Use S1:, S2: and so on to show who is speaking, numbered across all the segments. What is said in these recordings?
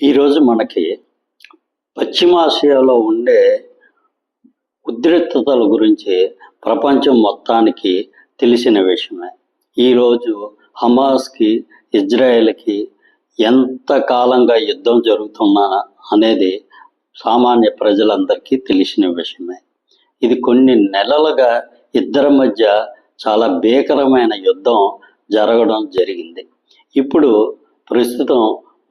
S1: ఈరోజు మనకి పశ్చిమాసియాలో ఉండే ఉద్రిక్తతల గురించి ప్రపంచం మొత్తానికి తెలిసిన విషయమే. ఈరోజు హమాస్కి ఇజ్రాయెల్కి ఎంత కాలంగా యుద్ధం జరుగుతున్నా అనేది సామాన్య ప్రజలందరికీ తెలిసిన విషయమే. ఇది కొన్ని నెలలుగా ఇద్దరి మధ్య చాలా భీకరమైన యుద్ధం జరగడం జరిగింది. ఇప్పుడు ప్రస్తుతం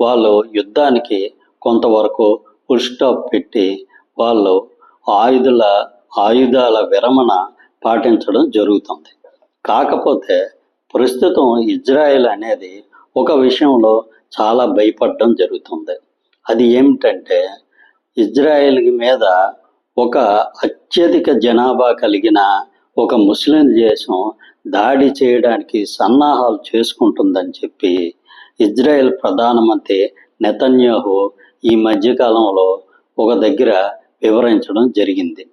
S1: వాళ్ళు యుద్ధానికి కొంతవరకు ఫుల్ స్టాప్ పెట్టి వాళ్ళు ఆయుధుల ఆయుధాల విరమణ పాటించడం జరుగుతుంది. కాకపోతే ప్రస్తుతం ఇజ్రాయెల్ అనేది ఒక విషయంలో చాలా భయపడడం జరుగుతుంది. అది ఏమిటంటే ఇజ్రాయెల్ మీద ఒక అత్యధిక జనాభా కలిగిన ఒక ముస్లిం దేశం దాడి చేయడానికి సన్నాహాలు చేసుకుంటుందని చెప్పి ఇజ్రాయెల్ ప్రధానమంత్రి నెతన్యాహు ఈ మధ్యకాలంలో ఒక దగ్గర వివరించడం జరిగింది.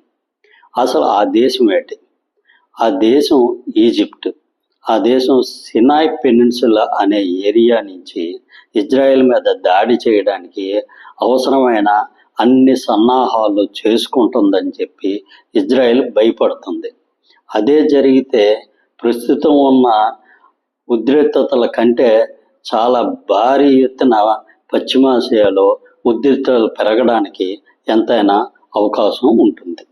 S1: అసలు ఆ దేశం ఏంటి? ఆ దేశం ఈజిప్ట్. ఆ దేశం సినాయ్ పెనిన్సులా అనే ఏరియా నుంచి ఇజ్రాయెల్ మీద దాడి చేయడానికి అవసరమైన అన్ని సన్నాహాలు చేసుకుంటుందని చెప్పి ఇజ్రాయెల్ భయపడుతుంది. అదే జరిగితే ప్రస్తుతం ఉన్న ఉద్రిక్తతల కంటే చాలా భారీ ఎత్తున పశ్చిమాసియాలో ఉద్రిక్తలు పెరగడానికి ఎంతైనా అవకాశం ఉంటుంది.